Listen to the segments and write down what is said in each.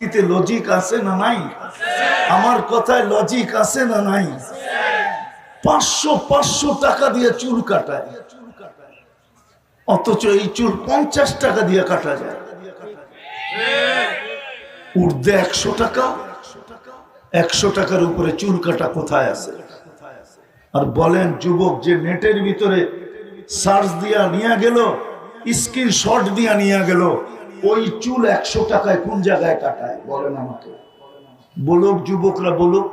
এতে লজিক আছে না নাই? আমার কথায় লজিক আছে না নাই? পাঁচশো পাঁচশো টাকা দিয়ে চুল কাটায় অথচ এই চুল পঞ্চাশ টাকা দিয়ে কাটা যায়। উর্ধে একশো টাকা, একশো টাকার উপরে চুল কাটা কোথায় আছে? আর বলেন, যুবক যে নেটের ভিতরে সার্চ দিয়া নিয়ে গেল স্ক্রিন শট দিয়া নিয়ে গেল ওই চুল একশো টাকায় কোন জায়গায় কাটায়? বলেন আমাকে। বলুক, যুবকরা বলুক,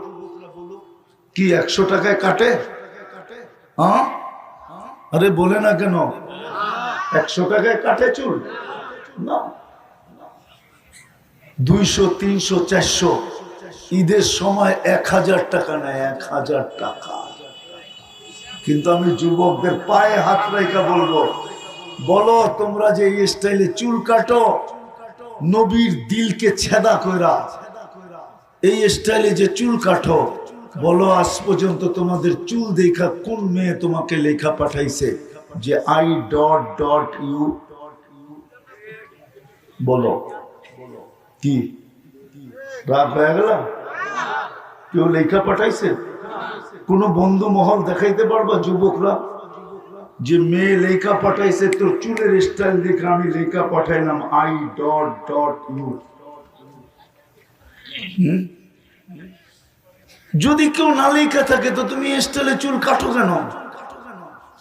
কি একশো টাকায় কাটে? হ্যাঁ? আরে বলে না কেন? একশো টাকায় কাটে চুল? না। দুইশো, তিনশো, চারশো। ঈদের সময় এক হাজার টাকা নেয়, এক হাজার টাকা। কিন্তু আমি যুবকদের পায়ে হাত রেখা বলব বলো তোমরা যে স্টাইলে চুল কাটো, নবীর দিলকে ছেদা কইরা। এই স্টাইলে যে চুল কাটো, বলো আজ পর্যন্ত তোমাদের চুল দেখা কোন মেয়ে তোমাকে লেখা পাঠাইছে? যে আই ডট ডট ইউ বলো। কি? রাগ হয়ে গেল? কেউ লেখা পাঠাইছে? কোন বন্ধু মহল দেখাইতে পারবা, যুবকরা? যে মেয়ে লেখা পাঠাইছে, তোর চুলের স্টাইল দেখে আমি লেখা পাঠাইলাম আই ডট ডট ইউ যদি কেউ না লেখা থাকে, তো তুমি স্টাইলে চুল কাটো কেন?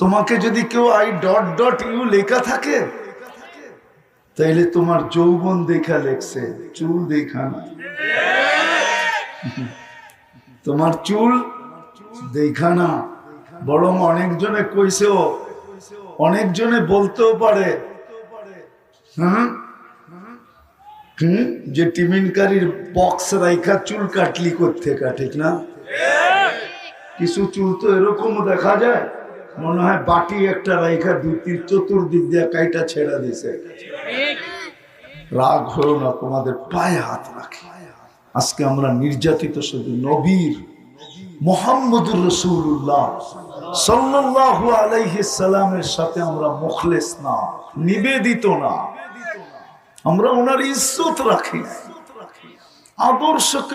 তোমাকে যদি কেউ আই ডট ডট ইউ লেখা থাকে, তাইলে তোমার যৌবন দেখা লেখছে, চুল দেখা না। তোমার চুল দেখা না। বরং অনেকজনে কইছেও অনেকজনে বলতেও পারে। হুম হুম? যে টিমিনকারীর বক্স রাইখা চুল কাটলি করতে ঠিক না? কিছু চুল তো এরকমও দেখা যায়। মনে হয় বাটি একটা রাইখা তিন চতুর্দিক দিয়ে কাইটা ছেড়া দিছে। রাগ হলো না, তোমাদের পায়ে হাত রাখে। আজকে আমরা নির্যাতিত শুধু নবীর, মোহাম্মদুর রসুল্লাহ সাল্লাল্লাহু সাথে আমরা মুখলেস না নিবেদিত না। আমরা ওনার ইজ্জত রাখি। আদর্শকে